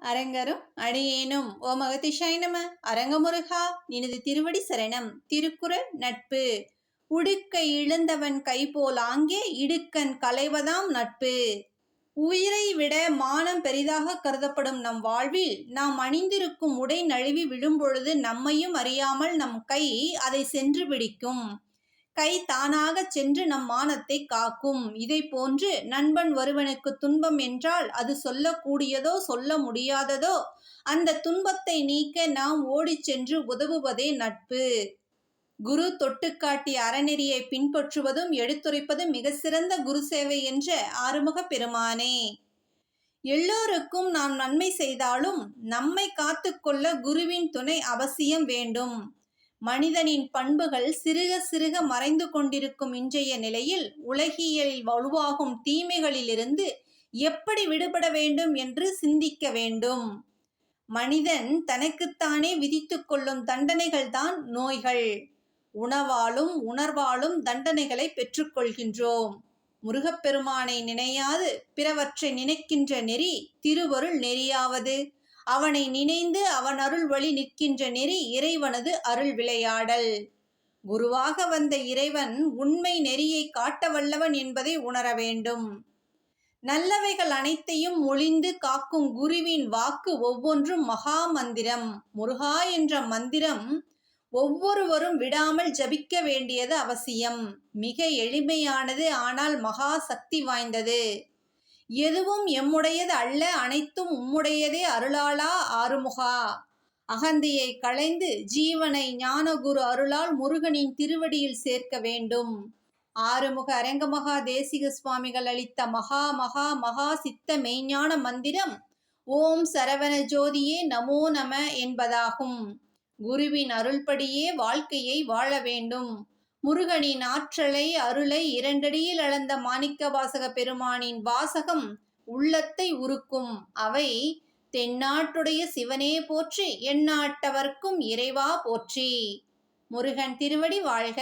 அரங்கரும் அடியேனும். ஓ மகதிஷாய் நம அரங்கமுருகா நினது திருவடி சரணம். திருக்குறள் நட்பு. உடுக்கை இழந்தவன் கைபோல் ஆங்கே இடுக்கன் கலைவதாம் நட்பு. உயிரை விட மானம் பெரிதாக கருதப்படும் நம் வாழ்வில் நாம் அணிந்திருக்கும் உடை நழுவி விழும்பொழுது நம்மையும் அறியாமல் நம் கை அதை சென்று பிடிக்கும். கை தானாகச் சென்று நம் மானத்தை காக்கும். இதை போன்று நண்பன் ஒருவனுக்கு துன்பம் என்றால் அது சொல்லக்கூடியதோ சொல்ல முடியாததோ அந்த துன்பத்தை நீக்க நாம் ஓடிச் சென்று உதவுவதே நட்பு. குரு தொட்டுக்காட்டிய அறநெறியை பின்பற்றுவதும் எடுத்துரைப்பதும் மிக சிறந்த குரு சேவை என்ற ஆறுமுக பெருமானே. எல்லோருக்கும் நாம் நன்மை செய்தாலும் நம்மை காத்துக்கொள்ள குருவின் துணை அவசியம் வேண்டும். மனிதனின் பண்புகள் சிறுக சிறுக மறைந்து கொண்டிருக்கும் இன்றைய நிலையில் உலகியலில் வலுவாகும் தீமைகளிலிருந்து எப்படி விடுபட வேண்டும் என்று சிந்திக்க வேண்டும். மனிதன் தனக்குத்தானே விதித்து கொள்ளும் தண்டனைகள் தான் நோய்கள். உணவாலும் உணர்வாலும் தண்டனைகளை பெற்றுக்கொள்கின்றோம் முருகப்பெருமானை நினையாது பிறவற்றை நினைக்கின்ற நெறி திருவருள் நெறியாவது. அவனை நினைந்து அவன் அருள் வழி நிற்கின்ற நெறி இறைவனது அருள் விளையாடல். குருவாக வந்த இறைவன் உண்மை நெறியை காட்ட வல்லவன் என்பதை உணர வேண்டும். நல்லவைகள் அனைத்தையும் ஒளிந்து காக்கும் குருவின் வாக்கு ஒவ்வொன்றும் மகா மந்திரம் முருகா என்ற மந்திரம் ஒவ்வொருவரும் விடாமல் ஜபிக்க வேண்டியது அவசியம். மிக எளிமையானது ஆனால் மகா சக்தி வாய்ந்தது. எதுவும் எம்முடையது அல்ல அனைத்தும் உம்முடையதே அருளாளா? ஆறுமுகா. அகந்தியை களைந்து ஜீவனை ஞானகுரு அருளால் முருகனின் திருவடியில் சேர்க்க வேண்டும். ஆறுமுக அரங்கமகா தேசிக சுவாமிகள் அளித்த மகா மகா மகா சித்த மெய்ஞான மந்திரம் ஓம் சரவண ஜோதியே நமோ நம என்பதாகும். குருவின் அருள்படியே வாழ்க்கையை வாழ வேண்டும். முருகனின் ஆற்றலை அருளை இரண்டடியில் அளந்த மாணிக்க வாசக பெருமானின் வாசகம் உள்ளத்தை உருக்கும். அவை தென்னாட்டுடைய சிவனே போற்றி எந்நாட்டவர்க்கும் இறைவா போற்றி. முருகன் திருவடி வாழ்க.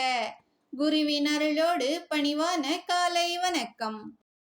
குருவின் அருளோடு பணிவான காலை வணக்கம்.